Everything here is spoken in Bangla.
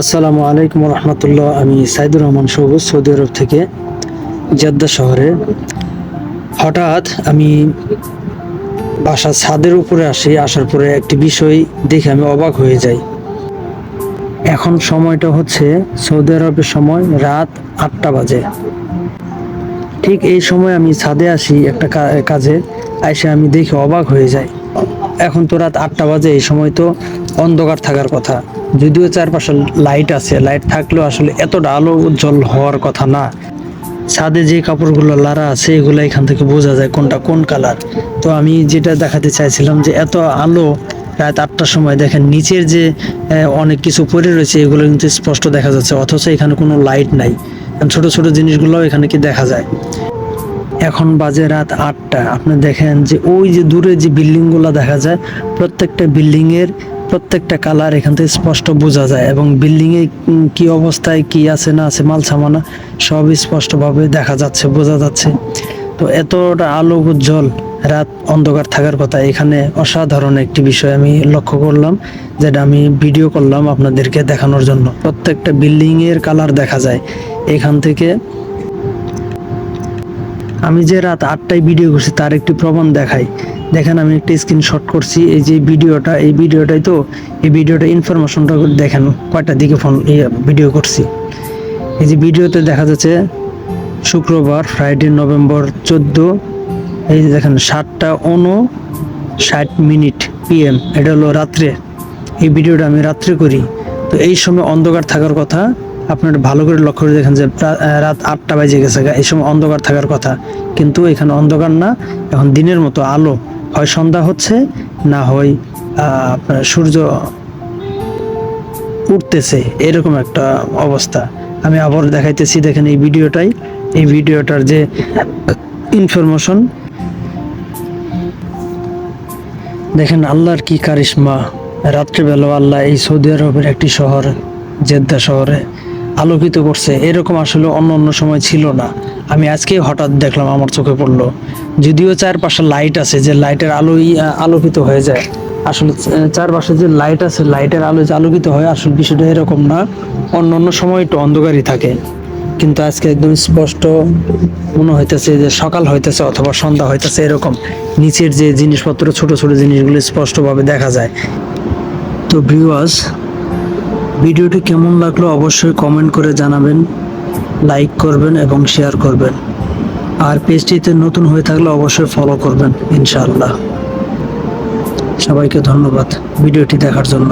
আসসালামু আলাইকুম রহমতুল্লাহ। আমি সাইদুর রহমান সবুজ, সৌদি আরব থেকে জেদ্দা শহরে। হঠাৎ আমি বাসার ছাদের উপরে আসি, আসার পরে একটি বিষয় দেখে আমি অবাক হয়ে যাই। এখন সময়টা হচ্ছে সৌদি আরবের সময় রাত আটটা বাজে। ঠিক এই সময় আমি ছাদে আসি একটা কাজে, এসে আমি দেখে অবাক হয়ে যাই। এখন তো রাত আটটা বাজে, এই সময় তো অন্ধকার থাকার কথা। যদিও চারপাশে লাইট আছে লাইট থাকলেও আসলে এতটা আলো উজ্জ্বল হওয়ার কথা না। ছাদে যে কাপড়গুলো লারা আছে, এগুলো এখান থেকে বোঝা যায় কোনটা কোন কালার তো আমি যেটা দেখাতে চাইছিলাম যে এত আলো রাত আটটার সময়, দেখেন নিচের যে অনেক কিছু পড়ে রয়েছে, এগুলো কিন্তু স্পষ্ট দেখা যাচ্ছে, অথচ এখানে কোনো লাইট নাই। ছোট ছোট জিনিসগুলোও এখানে কি দেখা যায়। এখন বাজে রাত আটটা। আপনি দেখেন যে ওই যে দূরে যে বিল্ডিংগুলো দেখা যায়, প্রত্যেকটা বিল্ডিং এর প্রত্যেকটা কালার এখান থেকে স্পষ্ট বোঝা যায় এবং বিল্ডিং এ কি অবস্থায় কি আছে, না আছে, মাল সামানা সব স্পষ্টভাবে দেখা যাচ্ছে, বোঝা যাচ্ছে। তো এতটা আলো উজ্জ্বল, রাত অন্ধকার থাকার কথা। এখানে অসাধারণ একটি বিষয় আমি লক্ষ্য করলাম, যেটা আমি ভিডিও করলাম আপনাদেরকে দেখানোর জন্য। প্রত্যেকটা বিল্ডিং এর কালার দেখা যায়। এখান থেকে আমি যে রাত আটটায় ভিডিও করছি, তার একটি প্রমাণ দেখাই। দেখেন, আমি একটা স্ক্রিনশট করছি। এই যে ভিডিওটা এই ভিডিওটাই তো, এই ভিডিওটা ইনফরমেশনটা দেখেন কয়টা দিকে ফোন ভিডিও করছি। এই যে ভিডিওতে দেখা যাচ্ছে, শুক্রবার ফ্রাইডে নভেম্বর চোদ্দ, এই যে দেখেন, সাতটা উনো ষাট মিনিট পিএম এটা হলো রাত্রে। এই ভিডিওটা আমি রাত্রে করি। তো এই সময় অন্ধকার থাকার কথা আপনারা ভালো করে লক্ষ্য করে দেখেন যে রাত আটটা বাজে গেছে এই সময় অন্ধকার থাকার কথা। কিন্তু এখানে অন্ধকার না, এখন দিনের মতো আলো। হয় সন্ধ্যা হচ্ছে, না হয় আপনার সূর্য উঠতেছে। এরকম একটা অবস্থা। আমি আবার দেখাইতেছি, দেখেন এই ভিডিওটাই। এই ভিডিওটার যে ইনফরমেশন দেখেন আল্লাহর কি কারিশমা। রাত্রেবেলা আল্লাহ এই সৌদি আরবের একটি শহর, জেদ্দা শহরে। আলোকিত করছে। এরকম আসলে অন্য অন্য সময় ছিল না। আমি আজকে হঠাৎ দেখলাম আমার চোখে পড়ল। যদিও চারপাশে লাইট আছে, যে লাইটের আলোই আলোকিত হয়ে যায়। আসলে চারপাশে যে লাইট আছে লাইটের আলো যে আলোকিত হয়, আসলে বিষয়টা এরকম না। অন্য অন্য সময় একটু অন্ধকারই থাকে। কিন্তু আজকে একদম স্পষ্ট মনে হইতেছে যে সকাল হইতেছে অথবা সন্ধ্যা হইতেছে এরকম। নিচের যে জিনিসপত্র, ছোট ছোট জিনিসগুলো স্পষ্টভাবে দেখা যায়। তো ভিউয়ার্স ভিডিওটি কেমন লাগল অবশ্যই কমেন্ট করে জানাবেন লাইক করবেন এবং শেয়ার করবেন। আর পেজটিতে নতুন হয়ে থাকলে অবশ্যই ফলো করবেন, ইনশাআল্লাহ। সবাইকে ধন্যবাদ ভিডিওটি দেখার জন্য।